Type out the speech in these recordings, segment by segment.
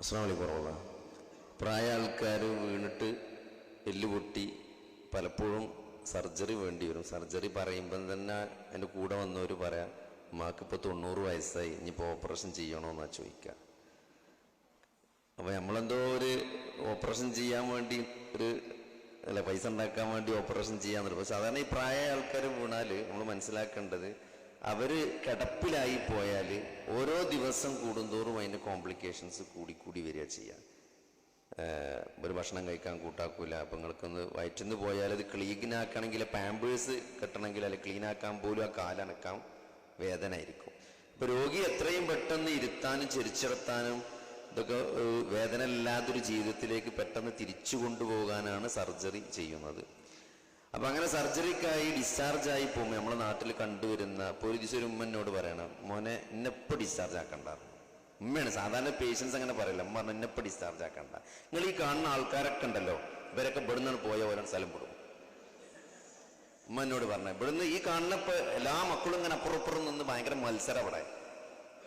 വലൈക്കും കുറവുള്ള പ്രായ ആൾക്കാർ വീണിട്ട് എല്ല് പൊട്ടി പലപ്പോഴും സർജറി വേണ്ടി വരും. സർജറി പറയുമ്പം തന്നെ എന്റെ കൂടെ വന്നവർ പറയാം മാക്കിപ്പോൾ തൊണ്ണൂറ് വയസ്സായി ഇനിയിപ്പോൾ ഓപ്പറേഷൻ ചെയ്യണമെന്നാണ് ചോദിക്കുക അപ്പോൾ നമ്മളെന്തോ ഒരു ഓപ്പറേഷൻ ചെയ്യാൻ വേണ്ടി ഒരു അല്ല പൈസ ഉണ്ടാക്കാൻ വേണ്ടി ഓപ്പറേഷൻ ചെയ്യാൻ പക്ഷെ സാധാരണ ഈ പ്രായ ആൾക്കാർ വീണാൽ നമ്മൾ മനസ്സിലാക്കേണ്ടത് അവർ കിടപ്പിലായി പോയാൽ ഓരോ ദിവസം കൂടുന്തോറും അതിന്റെ കോംപ്ലിക്കേഷൻസ് കൂടി കൂടി വരിക ചെയ്യാം. ഒരു ഭക്ഷണം കഴിക്കാൻ കൂട്ടാക്കൂല അപ്പം നിങ്ങൾക്കൊന്ന് വയറ്റിന്ന് പോയാൽ അത് ക്ലീൻ ആക്കണമെങ്കിൽ പാമ്പേഴ്സ് കെട്ടണമെങ്കിൽ അല്ലെങ്കിൽ ക്ലീൻ ആക്കാൻ പോലും ആ കാലനക്കാൻ വേദന ആയിരിക്കും ഇപ്പൊ രോഗി എത്രയും പെട്ടെന്ന് ഇരുത്താനും ചെരിച്ചിറത്താനും ഇതൊക്കെ വേദന ഇല്ലാത്തൊരു ജീവിതത്തിലേക്ക് പെട്ടെന്ന് തിരിച്ചു കൊണ്ടുപോകാനാണ് സർജറി ചെയ്യുന്നത്. അപ്പൊ അങ്ങനെ സർജറിക്കായി ഡിസ്ചാർജ് ആയി പോകുമ്പോൾ നമ്മളെ നാട്ടിൽ കണ്ടുവരുന്ന ഇപ്പോൾ ഒരു ദിവസം ഒരു ഉമ്മ എന്നോട് പറയണം മോനെ ഇന്നെപ്പോൾ ഡിസ്ചാർജ് ആക്കണ്ടായിരുന്നു ഉമ്മയാണ് സാധാരണ പേഷ്യൻസ് അങ്ങനെ പറയില്ല. ഉമ്മ പറഞ്ഞു ഇന്നെപ്പോൾ ഡിസ്ചാർജ് ആക്കണ്ട. നിങ്ങൾ ഈ കാണുന്ന ആൾക്കാരൊക്കെ ഉണ്ടല്ലോ ഇവരൊക്കെ ഇവിടുന്നാണ് പോയ പോലെ സ്ഥലം വിടും. ഉമ്മ എന്നോട് പറഞ്ഞു ഇവിടുന്ന് ഈ കാണുന്നപ്പോ എല്ലാ മക്കളും ഇങ്ങനെ അപ്പുറപ്പുറം നിന്ന് ഭയങ്കര മത്സരം അവിടെ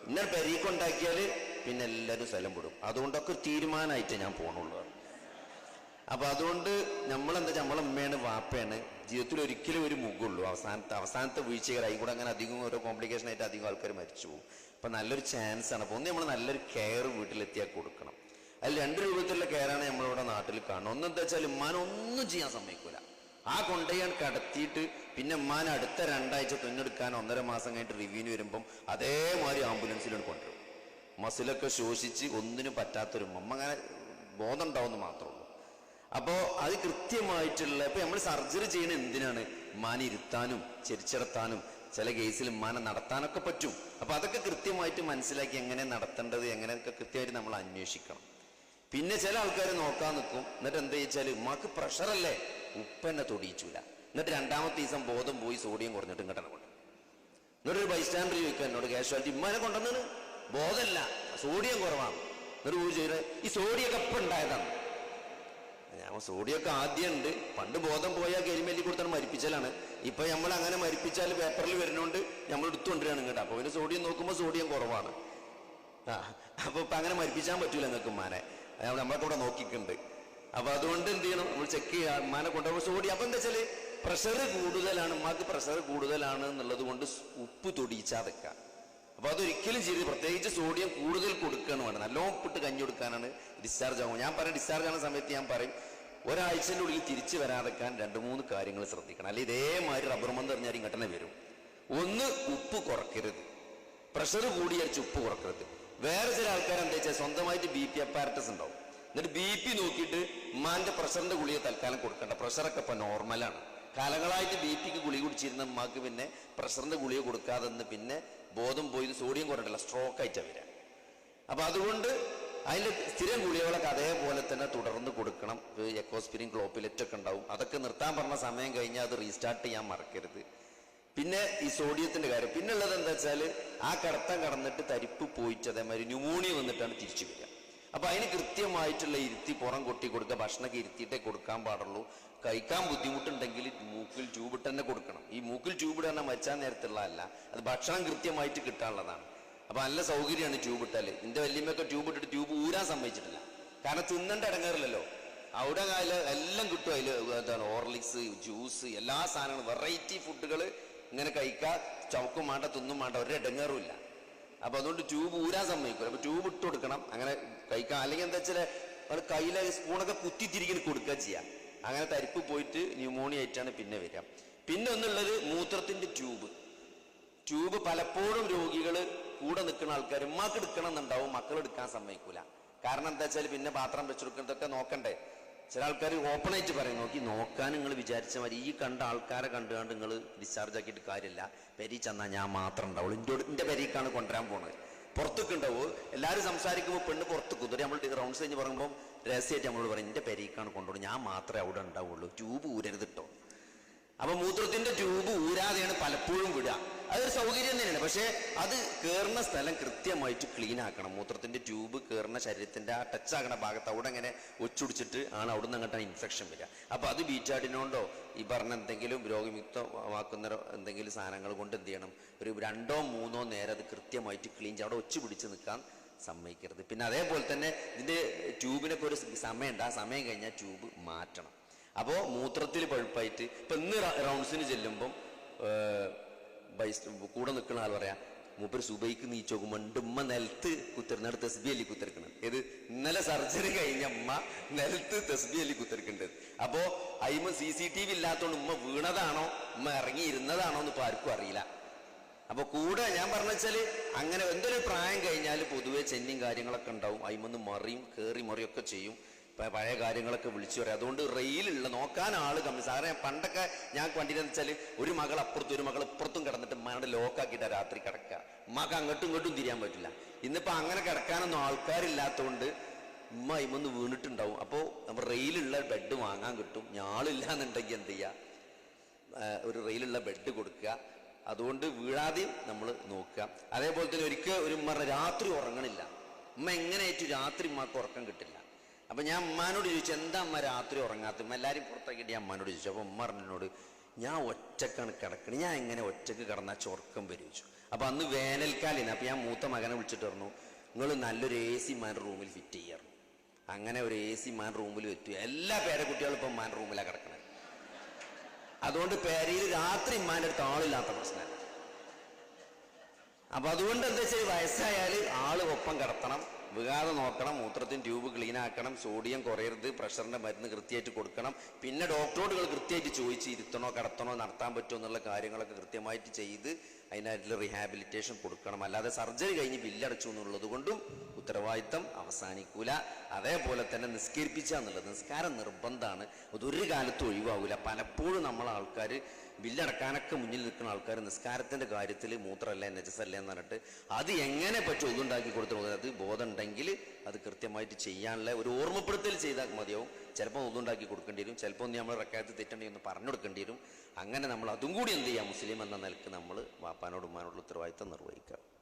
ഇന്നലെ പെരീക്കൊണ്ടാക്കിയാൽ പിന്നെ എല്ലാവരും സ്ഥലം വിടും. അതുകൊണ്ടൊക്കെ തീരുമാനമായിട്ടേ ഞാൻ പോണുള്ളൂ. അപ്പൊ അതുകൊണ്ട് നമ്മളെന്താ നമ്മളെ ഉമ്മയാണ് വാപ്പയാണ്. ജീവിതത്തിൽ ഒരിക്കലും ഒരു മുഖമുള്ളൂ അവസാനത്തെ അവസാനത്തെ വീഴ്ചകളായി കൂടെ അങ്ങനെ അധികം ഓരോ കോംപ്ലിക്കേഷൻ ആയിട്ട് അധികം ആൾക്കാർ മരിച്ചു പോകും. അപ്പൊ നല്ലൊരു ചാൻസ് ആണ്. അപ്പൊ ഒന്ന് നമ്മൾ നല്ലൊരു കെയർ വീട്ടിലെത്തിയാൽ കൊടുക്കണം. അതിൽ രണ്ട് രൂപത്തിലുള്ള കെയറാണ് നമ്മളിവിടെ നാട്ടിൽ കാണുന്നത്. ഒന്നെന്താ വെച്ചാൽ ഉമ്മാനെ ഒന്നും ചെയ്യാൻ സമ്മതിക്കൂല. ആ കൊണ്ടുപോയാൽ കടത്തിയിട്ട് പിന്നെ ഉമ്മാൻ അടുത്ത രണ്ടാഴ്ച തുന്നെടുക്കാൻ ഒന്നര മാസം കഴിഞ്ഞിട്ട് റിവ്യൂന് വരുമ്പം അതേമാതിരി ആംബുലൻസിലാണ് കൊണ്ടുവരും. മസിലൊക്കെ ശോഷിച്ച് ഒന്നിനും പറ്റാത്തൊരു ഉമ്മ അങ്ങനെ ബോധം ഉണ്ടാവുമെന്ന് മാത്രമേ ഉള്ളൂ. അപ്പോൾ അത് കൃത്യമായിട്ടുള്ള ഇപ്പൊ നമ്മൾ സർജറി ചെയ്യണ എന്തിനാണ്? മാന ഇരുത്താനും ചെരിച്ചിടത്താനും ചില കേസിൽ മാന നടത്താനൊക്കെ പറ്റും. അപ്പൊ അതൊക്കെ കൃത്യമായിട്ട് മനസ്സിലാക്കി എങ്ങനെ നടത്തേണ്ടത് എങ്ങനെയൊക്കെ കൃത്യമായിട്ട് നമ്മൾ അന്വേഷിക്കണം. പിന്നെ ചില ആൾക്കാർ നോക്കാൻ നിൽക്കും എന്നിട്ട് എന്താ വെച്ചാൽ ഉമ്മാക്ക് പ്രഷറല്ലേ ഉപ്പെന്നെ തൊടിയിച്ചൂല. എന്നിട്ട് രണ്ടാമത്തെ ദിവസം ബോധം പോയി സോഡിയം കുറഞ്ഞിട്ട് ഇങ്ങോട്ടാണ് കൊണ്ട് എന്നിട്ട് ഒരു ബൈസ്റ്റാൻഡർ ചോദിക്കുക എന്നോട് കാഷ്വാലിറ്റി ഉമ്മാനെ കൊണ്ടുവന്നത് ബോധമല്ല സോഡിയം കുറവാണ്. എന്നിട്ട് ചോദിച്ചു ഈ സോഡിയൊക്കെ എപ്പം ഉണ്ടായതാണ്. ഞാൻ സോഡിയൊക്കെ ആദ്യം ഉണ്ട് പണ്ട് ബോധം പോയാൽ കരിമല്ലി കൊടുത്താണ് മരിപ്പിച്ചാലാണ്. ഇപ്പൊ നമ്മൾ അങ്ങനെ മരിപ്പിച്ചാൽ പേപ്പറിൽ വരുന്നോണ്ട് നമ്മൾ എടുത്തുകൊണ്ടിരാണ് ഇങ്ങോട്ട്. അപ്പൊ പിന്നെ സോഡിയം നോക്കുമ്പോൾ സോഡിയം കുറവാണ്. ആ അപ്പൊ ഇപ്പൊ അങ്ങനെ മരിപ്പിച്ചാൻ പറ്റൂല നിങ്ങൾക്ക് ഉമ്മാനെ. നമ്മളൊക്കെ ഇവിടെ നോക്കിക്കുന്നുണ്ട് അപ്പൊ അതുകൊണ്ട് എന്ത് ചെയ്യണം? നമ്മൾ ചെക്ക് ചെയ്യുക ഉമ്മാനെ കൊണ്ടുപോകുമ്പോൾ സോഡിയം അപ്പൊ എന്താ വെച്ചാൽ പ്രഷർ കൂടുതലാണ്. ഉമ്മാക്ക് പ്രഷർ കൂടുതലാണ് എന്നുള്ളത് കൊണ്ട് ഉപ്പ് തൊടിയിച്ചാതെക്ക അപ്പൊ അതൊരിക്കലും ചെയ്ത് പ്രത്യേകിച്ച് സോഡിയം കൂടുതൽ കൊടുക്കുകയാണ് വേണം നല്ലോണം ഉപ്പിട്ട് കഞ്ഞി കൊടുക്കാനാണ് ഡിസ്ചാർജ് ആകും ഞാൻ പറയും ഡിസ്ചാർജ് ആകുന്ന സമയത്ത് ഞാൻ പറയും ഒരാഴ്ചന്റെ ഉള്ളിൽ തിരിച്ചു വരാതെക്കാൻ രണ്ട് മൂന്ന് കാര്യങ്ങൾ ശ്രദ്ധിക്കണം. അല്ലെങ്കിൽ ഇതേമാതിരി റബ്ബർ മന്ത് എറിഞ്ഞാൽ ഇങ്ങട്ടനെ വരും. ഒന്ന് ഉപ്പ് കുറക്കരുത്. പ്രഷർ കൂടിയടിച്ച് ഉപ്പ് കുറക്കരുത്. വേറെ ചില ആൾക്കാർ എന്താ വെച്ചാൽ സ്വന്തമായിട്ട് ബി പി അപ്പാരറ്റസ് ഉണ്ടാവും. എന്നിട്ട് ബി പി നോക്കിയിട്ട് ഉമ്മാന്റെ പ്രഷറിന്റെ ഗുളിക തൽക്കാലം കൊടുക്കണ്ട. പ്രഷറൊക്കെ ഇപ്പം നോർമലാണ് കാലങ്ങളായിട്ട് ബി പിക്ക് ഗുളിക കുടിച്ചിരുന്ന ഉമ്മാക്ക് പിന്നെ പ്രഷറിന്റെ ഗുളിക കൊടുക്കാതെ പിന്നെ ബോധം പോയി സോഡിയം കുറഞ്ഞിട്ടില്ല സ്ട്രോക്ക് ആയിട്ടാണ് വരിക. അപ്പം അതുകൊണ്ട് അതിന്റെ സ്ഥിരം ഗുളികകളൊക്കെ അതേപോലെ തന്നെ തുടർന്ന് കൊടുക്കണം. എക്കോസ്പിരിൻ ക്ലോപ്പിലെറ്റ് ഒക്കെ ഉണ്ടാവും. അതൊക്കെ നിർത്താൻ പറഞ്ഞ സമയം കഴിഞ്ഞാൽ അത് റീസ്റ്റാർട്ട് ചെയ്യാൻ മറക്കരുത്. പിന്നെ ഈ സോഡിയത്തിന്റെ കാര്യം. പിന്നെ ഉള്ളത് എന്താ വെച്ചാൽ ആ കടത്തം കടന്നിട്ട് തരിപ്പ് പോയിട്ട് അതേമാതിരി ന്യൂമോണിയ വന്നിട്ടാണ് തിരിച്ചു വരിക. അപ്പൊ അതിന് കൃത്യമായിട്ടുള്ള ഇരുത്തി പുറം കൊട്ടി കൊടുക്കുക. ഭക്ഷണമൊക്കെ ഇരുത്തിയിട്ടേ കൊടുക്കാൻ പാടുള്ളൂ. കഴിക്കാൻ ബുദ്ധിമുട്ടുണ്ടെങ്കിൽ മൂക്കിൽ ട്യൂബ് തന്നെ കൊടുക്കണം. ഈ മൂക്കിൽ ട്യൂബ് തന്നെ മരിച്ചാൻ നേരത്തുള്ളതല്ല. അത് ഭക്ഷണം കൃത്യമായിട്ട് കിട്ടാനുള്ളതാണ്. അപ്പൊ നല്ല സൗകര്യമാണ് ട്യൂബ് ഇട്ടാൽ. എന്റെ വല്യമ്മയൊക്കെ ട്യൂബ് ഇട്ടിട്ട് ട്യൂബ് ഊരാൻ സമ്മതിച്ചിട്ടില്ല. കാരണം തിന്നണ്ട ഇടങ്ങാറില്ലല്ലോ. അവിടെ കാല എല്ലാം കിട്ടും അതിൽ എന്താണ് ഓർലിക്സ് ജ്യൂസ് എല്ലാ സാധനങ്ങളും വെറൈറ്റി ഫുഡുകൾ ഇങ്ങനെ കഴിക്കുക ചവക്കും വേണ്ട തിന്നും വേണ്ട ഒരു ഇടങ്ങേറും ഇല്ല. അപ്പൊ അതുകൊണ്ട് ട്യൂബ് ഊരാൻ സമ്മതിക്കും അപ്പൊ ട്യൂബ് ഇട്ട് കൊടുക്കണം അങ്ങനെ കഴിക്കാം. അല്ലെങ്കിൽ എന്താ വെച്ചാൽ അത് കയ്യിലെ സ്പൂണൊക്കെ കുത്തിത്തിരിക്കുന്ന കൊടുക്കുക ചെയ്യാം. അങ്ങനെ തരിപ്പ് പോയിട്ട് ന്യൂമോണിയ ആയിട്ടാണ് പിന്നെ വരിക. പിന്നെ ഒന്നുള്ളത് മൂത്രത്തിന്റെ ട്യൂബ് ട്യൂബ് പലപ്പോഴും രോഗികൾ കൂടെ നിൽക്കുന്ന ആൾക്കാർ ഉമ്മാക്ക് എടുക്കണം എന്നുണ്ടാവും മക്കൾ എടുക്കാൻ സമ്മതിക്കൂല. കാരണം എന്താ വെച്ചാൽ പിന്നെ പാത്രം വെച്ചെടുക്കുന്നതൊക്കെ നോക്കണ്ടേ. ചില ആൾക്കാർ ഓപ്പൺ ആയിട്ട് പറയും നോക്കി നോക്കാൻ നിങ്ങൾ വിചാരിച്ച മാതിരി ഈ കണ്ട ആൾക്കാരെ കണ്ടുകൊണ്ട് നിങ്ങൾ ഡിസ്ചാർജ് ആക്കിയിട്ട് കാര്യമില്ല. പെരി ചെന്നാൽ ഞാൻ മാത്രം ഉണ്ടാവുള്ളൂ. എന്റെ എന്റെ പെരീക്കാണ് കൊണ്ടുവരാൻ പോണത്. പുറത്തൊക്കെ ഉണ്ടാവും. എല്ലാവരും സംസാരിക്കുമ്പോൾ പെണ്ണ് പുറത്തേക്കും ഇതുവരെ നമ്മൾ റൗണ്ട്സ് കഴിഞ്ഞ് പറയുമ്പോൾ രഹസ്യമായിട്ട് നമ്മളോട് പറയും എന്റെ പെരീക്കാണ് കൊണ്ടുപോകും ഞാൻ മാത്രമേ അവിടെ ഉണ്ടാവുള്ളൂ. ട്യൂബ് ഊരരുത് കിട്ടും അപ്പൊ മൂത്രത്തിന്റെ ട്യൂബ് ഊരാതെയാണ് പലപ്പോഴും വിടുക. അതൊരു സൗകര്യം തന്നെയാണ്. പക്ഷേ അത് കയറുന്ന സ്ഥലം കൃത്യമായിട്ട് ക്ലീൻ ആക്കണം. മൂത്രത്തിന്റെ ട്യൂബ് കയറുന്ന ശരീരത്തിന്റെ ആ ടച്ച് ആകുന്ന ഭാഗത്ത് അവിടെ ഇങ്ങനെ ഒച്ചുടിച്ചിട്ട് ആണ് അവിടെ നിന്ന് അങ്ങോട്ടാണ് ഇൻഫെക്ഷൻ വരിക. അപ്പോൾ അത് ബീറ്റാഡിനോണ്ടോ ഈ പറഞ്ഞ എന്തെങ്കിലും രോഗമുക്തമാക്കുന്ന എന്തെങ്കിലും സാധനങ്ങൾ കൊണ്ട് എന്ത് ചെയ്യണം? ഒരു രണ്ടോ മൂന്നോ നേരം അത് കൃത്യമായിട്ട് ക്ലീൻ അവിടെ ഒച്ചു പിടിച്ച് നിൽക്കാൻ സമ്മതിക്കരുത്. പിന്നെ അതേപോലെ തന്നെ ഇതിന്റെ ട്യൂബിനൊക്കെ ഒരു സമയമുണ്ട്. ആ സമയം കഴിഞ്ഞാൽ ട്യൂബ് മാറ്റണം. അപ്പോൾ മൂത്രത്തിൽ പഴുപ്പായിട്ട് ഇപ്പൊ ഇന്ന് റൗണ്ട്സിന് ചെല്ലുമ്പം കൂടെ നിൽക്കുന്ന ആൾ പറയാ മൂപ്പര് സുബൈക്ക് നീ നോക്കുമ്പോൾ ഉണ്ട് ഉമ്മ നിലത്ത് കുത്തിരുന്നിടത്ത് തെസ്ബി അല്ലി കുത്തിരിക്കണം ഇത് ഇന്നലെ സർജറി കഴിഞ്ഞ അമ്മ നിലത്ത് തെസ്ബി അല്ലി കുത്തിരിക്കേണ്ടത്. അപ്പോ അയിമ സി സി ടി വി ഇല്ലാത്തതുകൊണ്ട് ഉമ്മ വീണതാണോ ഉമ്മ ഇറങ്ങി ഇരുന്നതാണോ എന്ന് ഇപ്പൊ ആർക്കും അറിയില്ല. അപ്പൊ കൂടെ ഞാൻ പറഞ്ഞ വെച്ചാൽ അങ്ങനെ എന്തൊരു പ്രായം കഴിഞ്ഞാൽ പൊതുവെ ചെന്നിയും കാര്യങ്ങളൊക്കെ ഉണ്ടാവും. അയിമന്ന് മറിയും കേറി മറിയൊക്കെ ചെയ്യും. പഴയ കാര്യങ്ങളൊക്കെ വിളിച്ചു പറയും. അതുകൊണ്ട് റെയിലുള്ള നോക്കാൻ ആൾ കമ്മി സാറേ പണ്ടൊക്കെ ഞാൻ കണ്ടിരുന്ന വെച്ചാൽ ഒരു മകൾ അപ്പുറത്തും ഒരു മകൾ ഇപ്പുറത്തും കിടന്നിട്ട് ഉമ്മയുടെ ലോക്കാക്കിയിട്ട് രാത്രി കിടക്കുക. ഉമ്മക്ക് അങ്ങോട്ടും ഇങ്ങോട്ടും തിരിയാൻ പറ്റില്ല. ഇന്നിപ്പോൾ അങ്ങനെ കിടക്കാനൊന്നും ആൾക്കാരില്ലാത്തതുകൊണ്ട് ഉമ്മ ഇമ്മൊന്ന് വീണിട്ടുണ്ടാവും. അപ്പോൾ നമ്മൾ റെയിലുള്ള ബെഡ് വാങ്ങാൻ കിട്ടും. ഞാളില്ല എന്നുണ്ടെങ്കിൽ എന്ത് ചെയ്യുക ഒരു റെയിലുള്ള ബെഡ് കൊടുക്കുക. അതുകൊണ്ട് വീഴാതെയും നമ്മൾ നോക്കുക. അതേപോലെ തന്നെ ഒരിക്കൽ ഒരു ഉമ്മ രാത്രി ഉറങ്ങണില്ല. ഉമ്മ എങ്ങനെയായിട്ട് രാത്രി ഉമ്മക്ക് ഉറക്കം കിട്ടില്ല. അപ്പൊ ഞാൻ അമ്മാനോട് ചോദിച്ചു എന്താ അമ്മ രാത്രി ഉറങ്ങാത്ത? എല്ലാവരും പുറത്താക്കിയിട്ട് ഞാൻ അമ്മാനോട് ചോദിച്ചു. അപ്പൊ ഉമ്മ ഞാൻ ഒറ്റക്കാണ് കിടക്കണത് ഞാൻ എങ്ങനെ ഒറ്റയ്ക്ക് കിടന്നാൽ ചൊർക്കം വരും ചോദിച്ചു. അപ്പൊ അന്ന് വേനൽക്കാലിന് അപ്പൊ ഞാൻ മൂത്ത മകനെ വിളിച്ചിട്ട് പറഞ്ഞു നിങ്ങൾ നല്ലൊരു എ സി മാൻ റൂമിൽ ഫിറ്റ് ചെയ്യാറ് അങ്ങനെ ഒരു എ സി മാൻ റൂമിൽ വെച്ചു. എല്ലാ പേരക്കുട്ടികളും ഇപ്പം മാൻ റൂമിലാണ് കിടക്കണത് അതുകൊണ്ട് പേരയിൽ രാത്രി ഇമ്മാന്റെ അടുത്ത് ആളില്ലാത്ത പ്രശ്നമല്ല അപ്പൊ അതുകൊണ്ട് എന്താ വെച്ചാൽ വയസ്സായാൽ ആൾ ഒപ്പം കിടത്തണം. വികാതെ നോക്കണം മൂത്രത്തിന് ട്യൂബ് ക്ലീൻ ആക്കണം സോഡിയം കുറയരുത് പ്രഷറിന്റെ മരുന്ന് കൃത്യമായിട്ട് കൊടുക്കണം. പിന്നെ ഡോക്ടറോടുകൾ കൃത്യമായിട്ട് ചോദിച്ച് ഇരുത്തണോ കടത്തണോ നടത്താൻ പറ്റുമോ എന്നുള്ള കാര്യങ്ങളൊക്കെ കൃത്യമായിട്ട് ചെയ്ത് അതിനായിട്ടുള്ള റീഹാബിലിറ്റേഷൻ കൊടുക്കണം. അല്ലാതെ സർജറി കഴിഞ്ഞ് ബില്ലടച്ചു എന്നുള്ളത് കൊണ്ടും ഉത്തരവാദിത്തം അവസാനിക്കൂല. അതേപോലെ തന്നെ നിസ്കരിപ്പിച്ച എന്നുള്ളത്. നിസ്കാരം നിർബന്ധമാണ് അതൊരു കാലത്തും ഒഴിവാകില്ല പലപ്പോഴും നമ്മൾ ആൾക്കാർ ബില്ലടക്കാനൊക്കെ മുന്നിൽ നിൽക്കുന്ന ആൾക്കാർ നിസ്കാരത്തിന്റെ കാര്യത്തിൽ മൂത്രമല്ല നെജസല്ല എന്ന് പറഞ്ഞിട്ട് അത് എങ്ങനെ പറ്റും? ഒന്നുണ്ടാക്കി കൊടുത്തു അത് ബോധം ഉണ്ടെങ്കിൽ അത് കൃത്യമായിട്ട് ചെയ്യാനുള്ള ഒരു ഓർമ്മപ്പെടുത്തൽ ചെയ്താൽ മതിയാവും. ചിലപ്പോൾ ഒന്നുണ്ടാക്കി കൊടുക്കേണ്ടി വരും. ചിലപ്പോൾ ഒന്ന് നമ്മൾ റക്കാത്ത് തെറ്റേണ്ടി ഒന്ന് പറഞ്ഞു കൊടുക്കേണ്ടി വരും. അങ്ങനെ നമ്മൾ അതും കൂടി എന്ത് ചെയ്യാം? മുസ്ലിം എന്ന നിലയ്ക്ക് നമ്മൾ വാപ്പാനോടും ഉമ്മാനോടുള്ള ഉത്തരവാദിത്തം നിർവഹിക്കാം